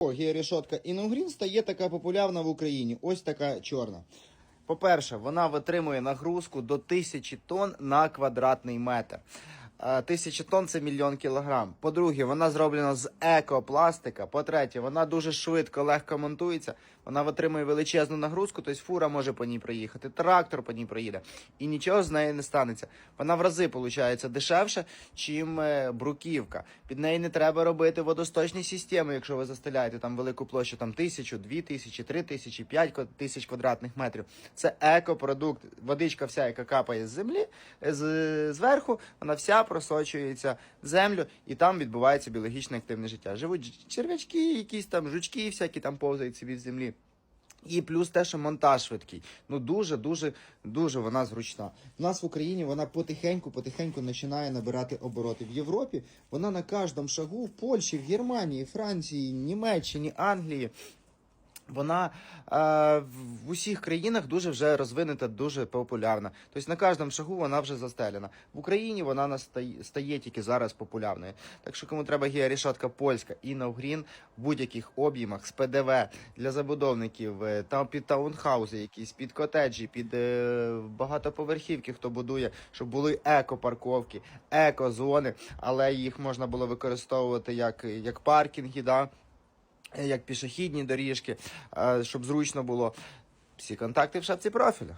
Георішотка Інгрін стає така популярна в Україні. Ось така чорна. По-перше, вона витримує нагрузку до 1000 тонн на квадратний метр. Е, Тисяча тонн це мільйон кілограм. По-друге, вона зроблена з екопластика. По-третє, вона дуже швидко, легко монтується. Вона витримує величезну нагрузку, тобто фура може по ній проїхати, трактор по ній проїде, і нічого з нею не станеться. Вона в рази виходить дешевше, чим е, бруківка. Під неї не треба робити водосточні системи, якщо ви застеляєте там велику площу, там тисячу, дві тисячі, три тисячі, п'ять тисяч квадратних метрів. Це екопродукт. Водичка вся, яка капає з землі, з, зверху, вона вся просочується в землю, і там відбувається біологічно активне життя. Живуть черв'ячки, якісь там жучки, всякі там повзають собі в землі. І плюс те, що монтаж швидкий. Ну дуже, дуже, дуже вона зручна. У нас в Україні вона потихеньку, потихеньку починає набирати обороти. В Європі вона на кожному шагу в Польщі, в Германії, Франції, Німеччині, Англії. Вона е, в усіх країнах дуже вже розвинута, дуже популярна. Тобто на кожному шагу вона вже застелена. В Україні вона настає, стає тільки зараз популярною. Так що кому треба георішотка польська і Навгрін в будь-яких об'ємах з ПДВ для забудовників, е, там під таунхаузи якісь, під котеджі, під е, багатоповерхівки, хто будує, щоб були екопарковки, екозони, але їх можна було використовувати як, як паркінги, да? Як пішохідні доріжки, е, щоб зручно було. Всі контакти в шапці профіля.